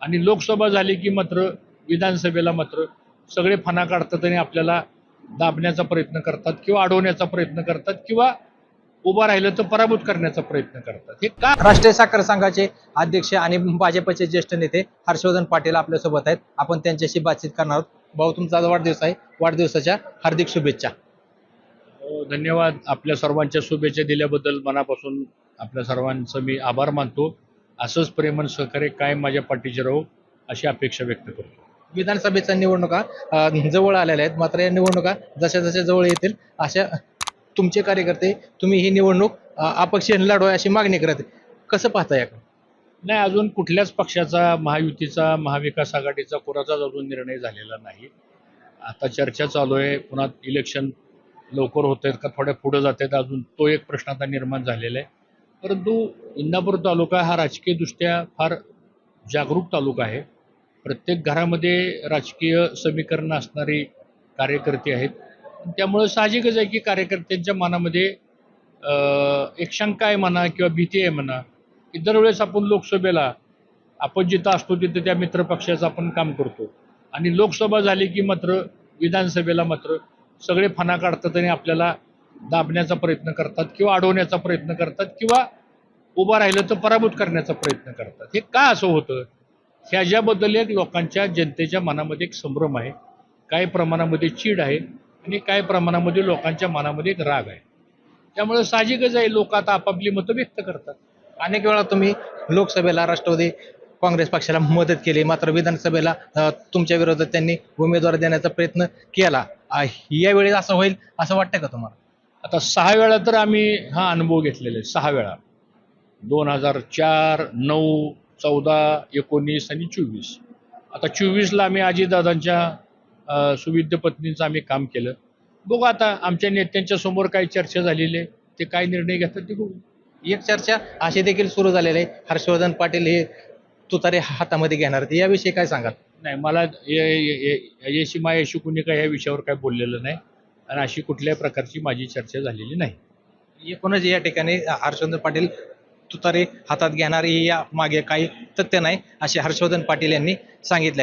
आणि लोकसभा झाली की मात्र विधानसभेला मात्र सगळे फणा काढतात आणि आपल्याला दाबण्याचा प्रयत्न करतात किंवा अडवण्याचा प्रयत्न करतात किंवा उभा राहिलं तर पराभूत करण्याचा प्रयत्न करतात. हे का राष्ट्रीय साखर संघाचे अध्यक्ष आणि भाजपचे ज्येष्ठ नेते हर्षवर्धन पाटील आपल्यासोबत आहेत. आपण त्यांच्याशी बातचीत करणार आहोत. भाऊ तुमचा आज वाढदिवस आहे. वाढदिवसाच्या हार्दिक शुभेच्छा. हो, धन्यवाद. आपल्या सर्वांच्या शुभेच्छा दिल्याबद्दल मनापासून आपल्या सर्वांचं मी आभार मानतो. असंच प्रेमन सहकार्य कायम माझ्या पाठीचे राहू अशी अपेक्षा व्यक्त करतो. विधानसभेच्या निवडणुका अं, जवळ आलेल्या आहेत. मात्र या निवडणुका जशा जशा जवळ येतील अशा तुमचे कार्यकर्ते तुम्ही ही निवडणूक अं, अपक्ष लढवा अशी मागणी करत आहे. कसं पाहता या? नाही अजून कुठल्याच पक्षाचा महायुतीचा महाविकास आघाडीचा कोणाचाच अजून निर्णय झालेला नाही. आता चर्चा चालू आहे. पुन्हा इलेक्शन लवकर होत आहेत का थोड्या पुढे जात आहेत. अजून तो एक प्रश्न आता निर्माण झालेला आहे. परंतु इंदापूर तालुका हा राजकीयदृष्ट्या फार जागरूक तालुका आहे. प्रत्येक घरामध्ये राजकीय समीकरणं असणारी कार्यकर्ते आहेत. त्यामुळं साहजिकच आहे की कार्यकर्त्यांच्या मनामध्ये एक शंका आहे म्हणा किंवा भीती आहे म्हणा की दरवेळेस आपण लोकसभेला आपण जिथं असतो तिथं त्या मित्रपक्षाचं आपण काम करतो. आणि लोकसभा झाली की मात्र विधानसभेला मात्र सगळे फणा काढतात आणि आपल्याला दाबण्याचा प्रयत्न करतात किंवा अडवण्याचा प्रयत्न करतात किंवा उभं राहिलं तर पराभूत करण्याचा प्रयत्न करतात. हे का असं होतं? ह्याच्याबद्दल एक लोकांच्या जनतेच्या मनामध्ये एक संभ्रम आहे. काही प्रमाणामध्ये चीड आहे आणि काही प्रमाणामध्ये लोकांच्या मनामध्ये एक राग आहे. त्यामुळे साहजिकच आहे लोक आता आपापली मतं व्यक्त करतात. अनेक वेळा तुम्ही लोकसभेला राष्ट्रवादी काँग्रेस पक्षाला मदत केली मात्र विधानसभेला तुमच्या विरोधात त्यांनी उमेदवार देण्याचा प्रयत्न केला. यावेळी असं होईल असं वाटतं का तुम्हाला? आता सहा वेळा तर आम्ही हा अनुभव घेतलेला आहे सहा वेळा. दोन हजार चार नऊ चौदा एकोणीस आणि चोवीस. आता चोवीसला आम्ही अजितदादांच्या अं, सुविद्य पत्नीचं आम्ही काम केलं. बघू आता आमच्या नेत्यांच्या समोर काय चर्चा झालेली आहे ते काय निर्णय घेतात ते बघू. एक चर्चा अशी देखील सुरू झालेली आहे. हर्षवर्धन पाटील हे तुतारे हातामध्ये घेणार याविषयी काय सांगाल? नाही मला येशी मायाशी कुणी काय ह्या विषयावर काय बोललेलं नाही. आणि अशी कुठल्याही प्रकारची माझी चर्चा झालेली नाही. एकूणच या ठिकाणी हर्षवर्धन पाटील तुतारे हातात घेणारी या मागे काही तथ्य नाही असे हर्षवर्धन पाटील यांनी सांगितले